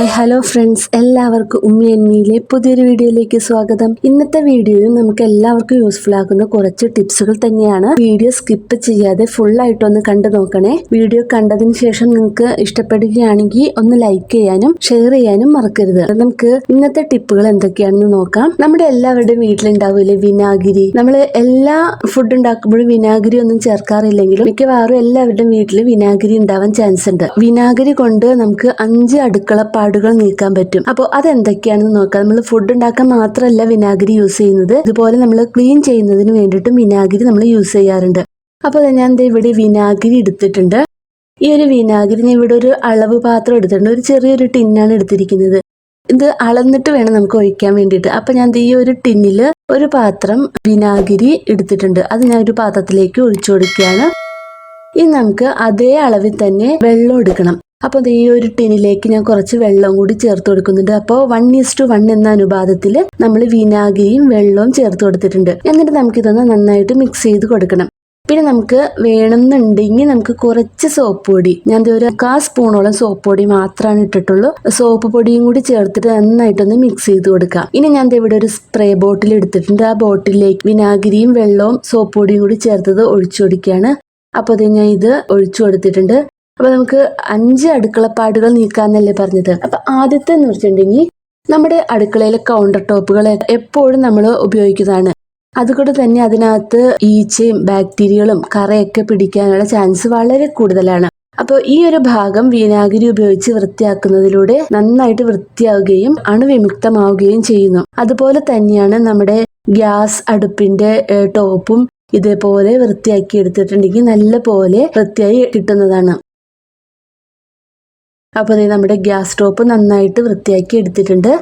Hi hello friends എല്ലാവർക്കും ഉമ്മി എൻമിയിലെ പുതിയൊരു വീഡിയോയിലേക്ക് സ്വാഗതം. ഇന്നത്തെ വീഡിയോയിൽ നമുക്ക് എല്ലാവർക്കും യൂസ്ഫുൾ ആകുന്ന കുറച്ച് ടിപ്സുകൾ തന്നെയാണ്. വീഡിയോ സ്കിപ്പ് ചെയ്യാതെ ഫുൾ ആയിട്ടൊന്ന് കണ്ടു നോക്കണേ. വീഡിയോ കണ്ടതിന് ശേഷം നിങ്ങൾക്ക് ഇഷ്ടപ്പെടുകയാണെങ്കിൽ ഒന്ന് ലൈക്ക് ചെയ്യാനും ഷെയർ ചെയ്യാനും മറക്കരുത്. നമുക്ക് ഇന്നത്തെ ടിപ്പുകൾ എന്തൊക്കെയാണെന്ന് നോക്കാം. നമ്മുടെ എല്ലാവരുടെയും വീട്ടിലുണ്ടാവില്ലേ വിനാഗിരി? നമ്മൾ എല്ലാ ഫുഡ് ഉണ്ടാക്കുമ്പോഴും വിനാഗിരി ഒന്നും ചേർക്കാറില്ലെങ്കിലും മിക്കവാറും എല്ലാവരുടെയും വീട്ടിൽ വിനാഗിരി ഉണ്ടാവാൻ ചാൻസ് ഉണ്ട്. വിനാഗിരി കൊണ്ട് നമുക്ക് അഞ്ച് അടുക്കളപ്പാടുകൾ നീക്കാൻ പറ്റും. അപ്പോൾ അതെന്തൊക്കെയാണെന്ന് നോക്കാം. നമ്മൾ ഫുഡ് ഉണ്ടാക്കാൻ മാത്രമല്ല വിനാഗിരി യൂസ് ചെയ്യുന്നത്. ഇതുപോലെ നമ്മൾ ക്ലീൻ ചെയ്യുന്നതിന് വേണ്ടിയിട്ടും വിനാഗിരി നമ്മൾ യൂസ് ചെയ്യാറുണ്ട്. അപ്പോൾ ഞാൻ ഇവിടെ വിനാഗിരി എടുത്തിട്ടുണ്ട്. ഈ ഒരു വിനാഗിരി ഞാൻ ഇവിടെ ഒരു അളവ് പാത്രം എടുത്തിട്ടുണ്ട്. ഒരു ചെറിയൊരു ടിന്നാണ് എടുത്തിരിക്കുന്നത്. ഇത് അളന്നിട്ട് വേണം നമുക്ക് ഒഴിക്കാൻ വേണ്ടിയിട്ട്. അപ്പം ഞാൻ ഈ ഒരു ടിന്നിൽ ഒരു പാത്രം വിനാഗിരി എടുത്തിട്ടുണ്ട്. അത് ഞാൻ ഒരു പാത്രത്തിലേക്ക് ഒഴിച്ചു കൊടുക്കുകയാണ്. ഇനി നമുക്ക് അതേ അളവിൽ തന്നെ വെള്ളം എടുക്കണം. അപ്പോൾ ഈ ഒരു ടിന്നിലേക്ക് ഞാൻ കുറച്ച് വെള്ളം കൂടി ചേർത്ത് കൊടുക്കുന്നുണ്ട്. അപ്പോൾ വൺ ഈസ് ടു വൺ എന്ന അനുപാതത്തിൽ നമ്മൾ വിനാഗിരിയും വെള്ളവും ചേർത്ത് കൊടുത്തിട്ടുണ്ട്. എന്നിട്ട് നമുക്കിതൊന്ന് നന്നായിട്ട് മിക്സ് ചെയ്ത് കൊടുക്കണം. പിന്നെ നമുക്ക് വേണമെന്നുണ്ടെങ്കിൽ നമുക്ക് കുറച്ച് സോപ്പ് പൊടി. ഞാൻ ഒരു കാ സ്പൂണോളം സോപ്പ് പൊടി മാത്രമാണ് ഇട്ടിട്ടുള്ളൂ. സോപ്പ് പൊടിയും കൂടി ചേർത്തിട്ട് നന്നായിട്ടൊന്ന് മിക്സ് ചെയ്ത് കൊടുക്കാം. ഇനി ഞാൻ ഇവിടെ ഒരു സ്പ്രേ ബോട്ടിൽ എടുത്തിട്ടുണ്ട്. ആ ബോട്ടിലേക്ക് വിനാഗിരിയും വെള്ളവും സോപ്പ് പൊടിയും കൂടി ചേർത്തത് ഒഴിച്ചു കൊടുക്കുകയാണ്. അപ്പോൾ അത് ഞാൻ ഇത് ഒഴിച്ചു കൊടുത്തിട്ടുണ്ട്. അപ്പോൾ നമുക്ക് അഞ്ച് അടുക്കളപ്പാടുകൾ നീക്കാന്നല്ലേ പറഞ്ഞത്. അപ്പോൾ ആദ്യത്തെ എന്ന് വെച്ചിട്ടുണ്ടെങ്കിൽ നമ്മുടെ അടുക്കളയിലെ കൗണ്ടർ ടോപ്പുകൾ എപ്പോഴും നമ്മൾ ഉപയോഗിക്കുന്നതാണ്. അതുകൊണ്ട് തന്നെ അതിനകത്ത് ഈച്ചയും ബാക്ടീരിയകളും കറയൊക്കെ പിടിക്കാനുള്ള ചാൻസ് വളരെ കൂടുതലാണ്. അപ്പോൾ ഈ ഒരു ഭാഗം വിനാഗിരി ഉപയോഗിച്ച് വൃത്തിയാക്കുന്നതിലൂടെ നന്നായിട്ട് വൃത്തിയാവുകയും അണുവിമുക്തമാവുകയും ചെയ്യുന്നു. അതുപോലെ തന്നെയാണ് നമ്മുടെ ഗ്യാസ് അടുപ്പിന്റെ ടോപ്പും ഇതേപോലെ വൃത്തിയാക്കി എടുത്തിട്ടുണ്ടെങ്കിൽ നല്ല പോലെ വൃത്തിയായി കിട്ടുന്നതാണ്. അപ്പോൾ നമ്മുടെ ഗ്യാസ് സ്റ്റോപ്പ് നന്നായിട്ട് വൃത്തിയാക്കി എടുത്തിട്ടുണ്ട്.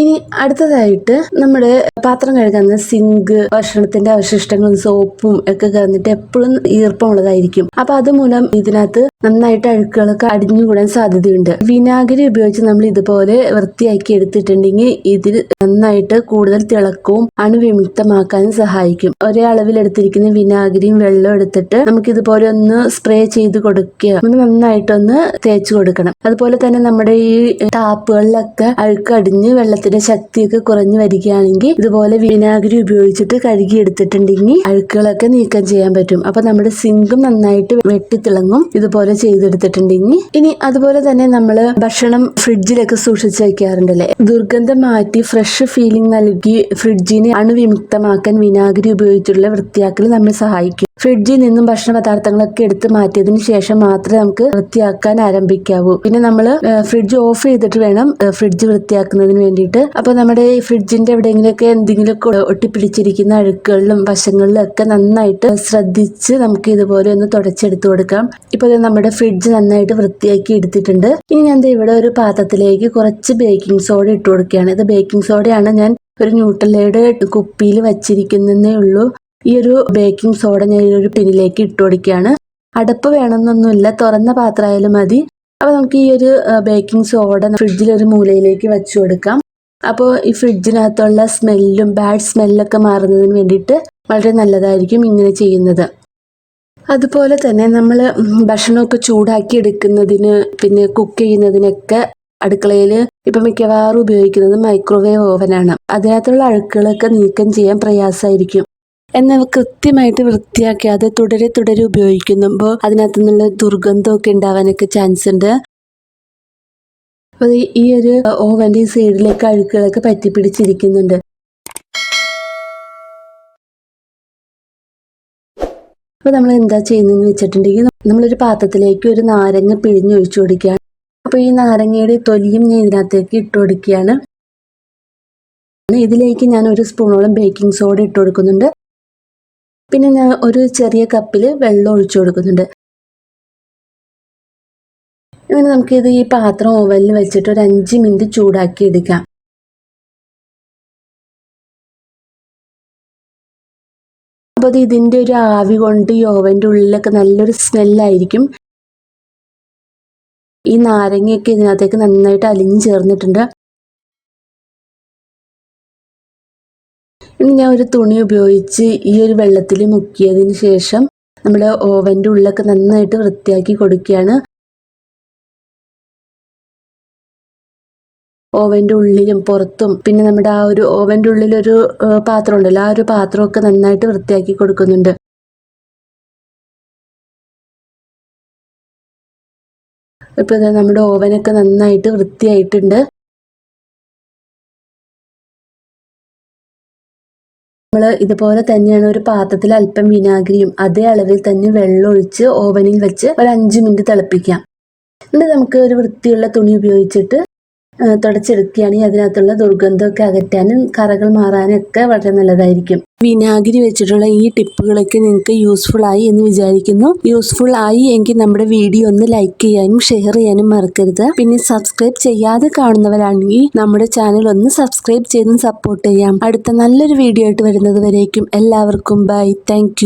ഇനി അടുത്തതായിട്ട് നമ്മുടെ പാത്രം കഴുകുന്ന സിങ്ക് ഭക്ഷണത്തിന്റെ അവശിഷ്ടങ്ങളും സോപ്പും ഒക്കെ കിടന്നിട്ട് എപ്പോഴും ഈർപ്പമുള്ളതായിരിക്കും. അപ്പൊ അതുമൂലം ഇതിനകത്ത് നന്നായിട്ട് അഴുക്കുകളൊക്കെ അടിഞ്ഞുകൂടാൻ സാധ്യതയുണ്ട്. വിനാഗിരി ഉപയോഗിച്ച് നമ്മൾ ഇതുപോലെ വൃത്തിയാക്കി എടുത്തിട്ടുണ്ടെങ്കിൽ ഇതിൽ നന്നായിട്ട് കൂടുതൽ തിളക്കവും അണുവിമുക്തമാക്കാനും സഹായിക്കും. ഒരേ അളവിൽ എടുത്തിരിക്കുന്ന വിനാഗിരിയും വെള്ളവും എടുത്തിട്ട് നമുക്ക് ഇതുപോലെ ഒന്ന് സ്പ്രേ ചെയ്ത് കൊടുക്കുക. ഒന്ന് നന്നായിട്ടൊന്ന് തേച്ച് കൊടുക്കണം. അതുപോലെ തന്നെ നമ്മുടെ ഈ ടാപ്പുകളിലൊക്കെ അഴുക്ക് അടിഞ്ഞ് വെള്ളത്തിന്റെ ശക്തിയൊക്കെ കുറഞ്ഞു വരികയാണെങ്കിൽ ഇതുപോലെ വിനാഗിരി ഉപയോഗിച്ചിട്ട് കഴുകി എടുത്തിട്ടുണ്ടെങ്കിൽ അഴുക്കുകളൊക്കെ നീക്കം ചെയ്യാൻ പറ്റും. അപ്പൊ നമ്മുടെ സിങ്കും നന്നായിട്ട് വെട്ടിത്തിളങ്ങും ഇതുപോലെ ചെയ്തെടുത്തിട്ടുണ്ടെങ്കിൽ. ഇനി അതുപോലെ തന്നെ നമ്മൾ ഭക്ഷണം ഫ്രിഡ്ജിലൊക്കെ സൂക്ഷിച്ച് വെക്കാറുണ്ടല്ലേ? ദുർഗന്ധം മാറ്റി ഫ്രഷ് ഫീലിംഗ് നൽകി ഫ്രിഡ്ജിനെ അണുവിമുക്തമാക്കാൻ വിനാഗിരി ഉപയോഗിച്ചുള്ള വൃത്തിയാക്കൽ നമ്മെ സഹായിക്കും. ഫ്രിഡ്ജിൽ നിന്നും ഭക്ഷണ പദാർത്ഥങ്ങളൊക്കെ എടുത്ത് മാറ്റിയതിന് ശേഷം മാത്രമേ നമുക്ക് വൃത്തിയാക്കാൻ ആരംഭിക്കാവൂ. പിന്നെ നമ്മൾ ഫ്രിഡ്ജ് ഓഫ് ചെയ്തിട്ട് വേണം ഫ്രിഡ്ജ് വൃത്തിയാക്കുന്നതിന് വേണ്ടിയിട്ട്. അപ്പോൾ നമ്മുടെ ഈ ഫ്രിഡ്ജിന്റെ എവിടെയെങ്കിലുമൊക്കെ എന്തെങ്കിലുമൊക്കെ ഒട്ടിപ്പിടിച്ചിരിക്കുന്ന അഴുക്കുകളിലും വശങ്ങളിലും ഒക്കെ നന്നായിട്ട് ശ്രദ്ധിച്ച് നമുക്ക് ഇതുപോലെ ഒന്ന് തുടച്ചെടുത്ത് കൊടുക്കാം. ഇപ്പോൾ ദേ നമ്മുടെ ഫ്രിഡ്ജ് നന്നായിട്ട് വൃത്തിയാക്കി എടുത്തിട്ടുണ്ട്. ഇനി ഞാൻ ഇവിടെ ഒരു പാത്രത്തിലേക്ക് കുറച്ച് ബേക്കിംഗ് സോഡ ഇട്ട് കൊടുക്കുകയാണ്. ഇത് ബേക്കിംഗ് സോഡയാണ്. ഞാൻ ഒരു ന്യൂട്രലയുടെ കുപ്പിയിൽ വച്ചിരിക്കുന്നതേ ഉള്ളൂ. ഈ ഒരു ബേക്കിംഗ് സോഡ ഞാൻ ഈ ഒരു പിന്നിലേക്ക് ഇട്ട് കൊടുക്കുകയാണ്. അടപ്പ് വേണമെന്നൊന്നുമില്ല. തുറന്ന പാത്രമായാലും മതി. അപ്പോൾ നമുക്ക് ഈ ഒരു ബേക്കിംഗ് സോഡ ഫ്രിഡ്ജിൽ ഒരു മൂലയിലേക്ക് വെച്ചു കൊടുക്കാം. അപ്പോൾ ഈ ഫ്രിഡ്ജിനകത്തുള്ള സ്മെല്ലും ബാഡ് സ്മെല്ലൊക്കെ മാറുന്നതിന് വേണ്ടിയിട്ട് വളരെ നല്ലതായിരിക്കും ഇങ്ങനെ ചെയ്യുന്നത്. അതുപോലെ തന്നെ നമ്മൾ ഭക്ഷണമൊക്കെ ചൂടാക്കി എടുക്കുന്നതിന് പിന്നെ കുക്ക് ചെയ്യുന്നതിനൊക്കെ അടുക്കളയിൽ ഇപ്പം മിക്കവാറും ഉപയോഗിക്കുന്നത് മൈക്രോവേവ് ഓവനാണ്. അതിനകത്തുള്ള അഴുക്കുകളൊക്കെ നീക്കം ചെയ്യാൻ പ്രയാസമായിരിക്കും. എന്നാൽ കൃത്യമായിട്ട് വൃത്തിയാക്കാതെ തുടരെ തുടരെ ഉപയോഗിക്കുമ്പോൾ അതിനകത്തു നിന്നുള്ള ദുർഗന്ധമൊക്കെ ഉണ്ടാവാനൊക്കെ ചാൻസ് ഉണ്ട് അപ്പോൾ ഈ- ഒരു ഓവന്റെ ഈ സൈഡിലേക്ക് അഴുക്കുകളൊക്കെ പറ്റിപ്പിടിച്ചിരിക്കുന്നുണ്ട്. അപ്പോൾ നമ്മൾ എന്താ ചെയ്യുന്നതെന്ന് വെച്ചിട്ടുണ്ടെങ്കിൽ നമ്മളൊരു പാത്രത്തിലേക്ക് ഒരു നാരങ്ങ പിഴിഞ്ഞൊഴിച്ചു കൊടുക്കുകയാണ്. അപ്പോൾ ഈ നാരങ്ങയുടെ തൊലിയും ഞാൻ ഇതിനകത്തേക്ക് ഇട്ട് കൊടുക്കുകയാണ്. ഇതിലേക്ക് ഞാൻ ഒരു സ്പൂണോളം ബേക്കിംഗ് സോഡ ഇട്ട് കൊടുക്കുന്നുണ്ട്. പിന്നെ ഞാൻ ഒരു ചെറിയ കപ്പിൽ വെള്ളം ഒഴിച്ചു കൊടുക്കുന്നുണ്ട്. അങ്ങനെ നമുക്കിത് ഈ പാത്രം ഓവനിൽ വെച്ചിട്ട് ഒരു അഞ്ച് മിനിറ്റ് ചൂടാക്കി എടുക്കാം. അപ്പോൾ അത് ഇതിന്റെ ഒരു ആവി കൊണ്ട് ഈ ഓവന്റെ ഉള്ളിലൊക്കെ നല്ലൊരു സ്മെല്ലായിരിക്കും. ഈ നാരങ്ങയൊക്കെ ഇതിനകത്തേക്ക് നന്നായിട്ട് അലിഞ്ഞു ചേർന്നിട്ടുണ്ട്. ഇനി ഞാൻ ഒരു തുണി ഉപയോഗിച്ച് ഈ ഒരു വെള്ളത്തിൽ മുക്കിയതിന് ശേഷം നമ്മൾ ഓവന്റെ ഉള്ളിലൊക്കെ നന്നായിട്ട് വൃത്തിയാക്കി കൊടുക്കുകയാണ്. ഓവന്റെ ഉള്ളിലും പുറത്തും. പിന്നെ നമ്മുടെ ആ ഒരു ഓവന്റെ ഉള്ളിലൊരു പാത്രം ഉണ്ടല്ലോ ആ ഒരു പാത്രമൊക്കെ നന്നായിട്ട് വൃത്തിയാക്കി കൊടുക്കുന്നുണ്ട്. ഇപ്പോൾ നമ്മുടെ ഓവനൊക്കെ നന്നായിട്ട് വൃത്തിയായിട്ടുണ്ട്. നമ്മൾ ഇതുപോലെ തന്നെയാണ് ഒരു പാത്രത്തിൽ അല്പം വിനാഗിരിയും അതേ അളവിൽ തന്നെ വെള്ളം ഒഴിച്ച് ഓവനിൽ വെച്ച് ഒരു അഞ്ച് മിനിറ്റ് തിളപ്പിക്കാം. എന്നിട്ട് നമുക്ക് ഒരു വൃത്തിയുള്ള തുണി ഉപയോഗിച്ചിട്ട് തുടച്ചെടുക്കുകയാണെങ്കിൽ അതിനകത്തുള്ള ദുർഗന്ധമൊക്കെ അകറ്റാനും കറകൾ മാറാനും ഒക്കെ വളരെ നല്ലതായിരിക്കും. വിനാഗിരി വെച്ചിട്ടുള്ള ഈ ടിപ്പുകളൊക്കെ നിങ്ങൾക്ക് യൂസ്ഫുൾ ആയി എന്ന് വിചാരിക്കുന്നു. യൂസ്ഫുൾ ആയി എങ്കിൽ നമ്മുടെ വീഡിയോ ഒന്ന് ലൈക്ക് ചെയ്യാനും ഷെയർ ചെയ്യാനും മറക്കരുത്. പിന്നെ സബ്സ്ക്രൈബ് ചെയ്യാതെ കാണുന്നവരാണെങ്കിൽ നമ്മുടെ ചാനൽ ഒന്ന് സബ്സ്ക്രൈബ് ചെയ്ത് സപ്പോർട്ട് ചെയ്യാം. അടുത്ത നല്ലൊരു വീഡിയോ ആയിട്ട് വരുന്നത് വരേക്കും. എല്ലാവർക്കും ബൈ താങ്ക്